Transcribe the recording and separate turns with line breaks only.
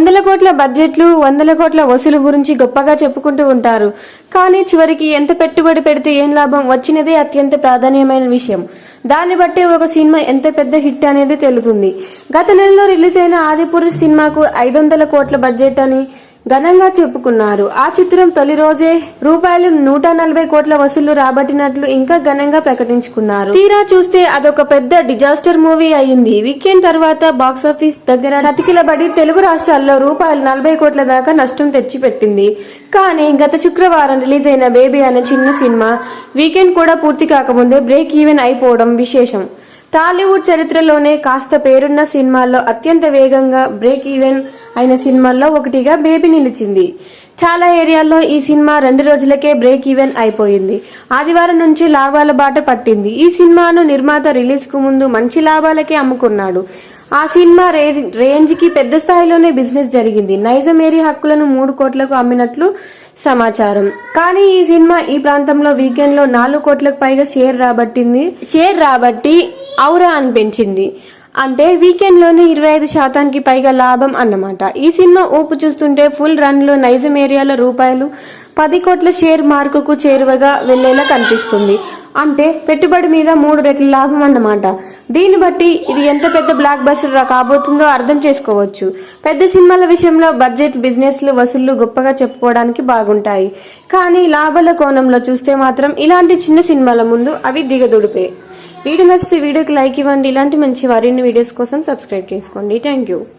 వందల కోట్ల బడ్జెట్లు వందల కోట్ల వసూలు గురించి గొప్పగా చెప్పుకుంటూ ఉంటారు. కానీ చివరికి ఎంత పెట్టుబడి పెడితే ఏం లాభం? వచ్చినదే అత్యంత ప్రాధాన్యమైన విషయం. దాన్ని బట్టే ఒక సినిమా ఎంత పెద్ద హిట్ అనేది తెలుతుంది. గత నెలలో రిలీజ్ అయిన ఆదిపురుష్ సినిమాకు ఐదు వందల కోట్ల బడ్జెట్ అని ఘనంగా చెప్పుకున్నారు. ఆ చిత్రం తొలి రోజే రూపాయలు నూట నలభై కోట్ల వసూళ్ళు రాబట్టినట్లు ఇంకా ఘనంగా ప్రకటించుకున్నారు. తీరా చూస్తే అదొక పెద్ద డిజాస్టర్ మూవీ అయింది వీకెండ్ తర్వాత బాక్సాఫీస్ దగ్గర చతికిలబడి తెలుగు రాష్ట్రాల్లో రూపాయలు నలభై కోట్ల దాకా నష్టం తెచ్చిపెట్టింది. కానీ గత శుక్రవారం రిలీజ్ అయిన బేబీ అనే చిన్న సినిమా వీకెండ్ కూడా పూర్తి కాకముందే బ్రేక్ ఈవెన్ అయిపోవడం విశేషం. టాలీవుడ్ చరిత్రలోనే కాస్త పేరున్న సినిమాల్లో అత్యంత వేగంగా బ్రేక్ ఈవెన్ అయిన సినిమాల్లో ఒకటిగా బేబీ నిలిచింది. చాలా ఏరియాల్లో ఈ సినిమా రెండు రోజులకే బ్రేక్ ఈవెన్ అయిపోయింది. ఆదివారం నుంచి లాభాల బాట పట్టింది. ఈ సినిమాను నిర్మాత రిలీజ్కు ముందు మంచి లాభాలకే అమ్ముకున్నాడు. ఆ సినిమా రేంజ్కి పెద్ద స్థాయిలోనే బిజినెస్ జరిగింది. నైజం హక్కులను మూడు కోట్లకు అమ్మినట్లు సమాచారం. కానీ ఈ సినిమా ఈ ప్రాంతంలో వీకెండ్లో నాలుగు కోట్లకు పైగా షేర్ రాబట్టింది. షేర్ రాబట్టి ఔరా అని పెంచింది అంటే వీకెండ్లోనే ఇరవై ఐదు శాతానికి పైగా లాభం అన్నమాట. ఈ సినిమా ఊపు చూస్తుంటే ఫుల్ రన్లో నైజం ఏరియాలో రూపాయలు పది కోట్ల షేర్ మార్కుకు చేరువగా వెళ్ళేలా కనిపిస్తుంది. అంటే పెట్టుబడి మీద మూడు రెట్ల లాభం అన్నమాట. దీన్ని బట్టి ఇది ఎంత పెద్ద బ్లాక్ బస్టర్ కాబోతుందో అర్థం చేసుకోవచ్చు. పెద్ద సినిమాల విషయంలో బడ్జెట్ బిజినెస్లు వసూళ్ళు గొప్పగా చెప్పుకోవడానికి బాగుంటాయి. కానీ లాభాల కోణంలో చూస్తే మాత్రం ఇలాంటి చిన్న సినిమాల ముందు అవి దిగదుడిపే. వీడియో నచ్చితే వీడియోకి లైక్ ఇవ్వండి. ఇలాంటి మంచి మరిన్ని వీడియోస్ కోసం సబ్స్క్రైబ్ చేసుకోండి. Thank you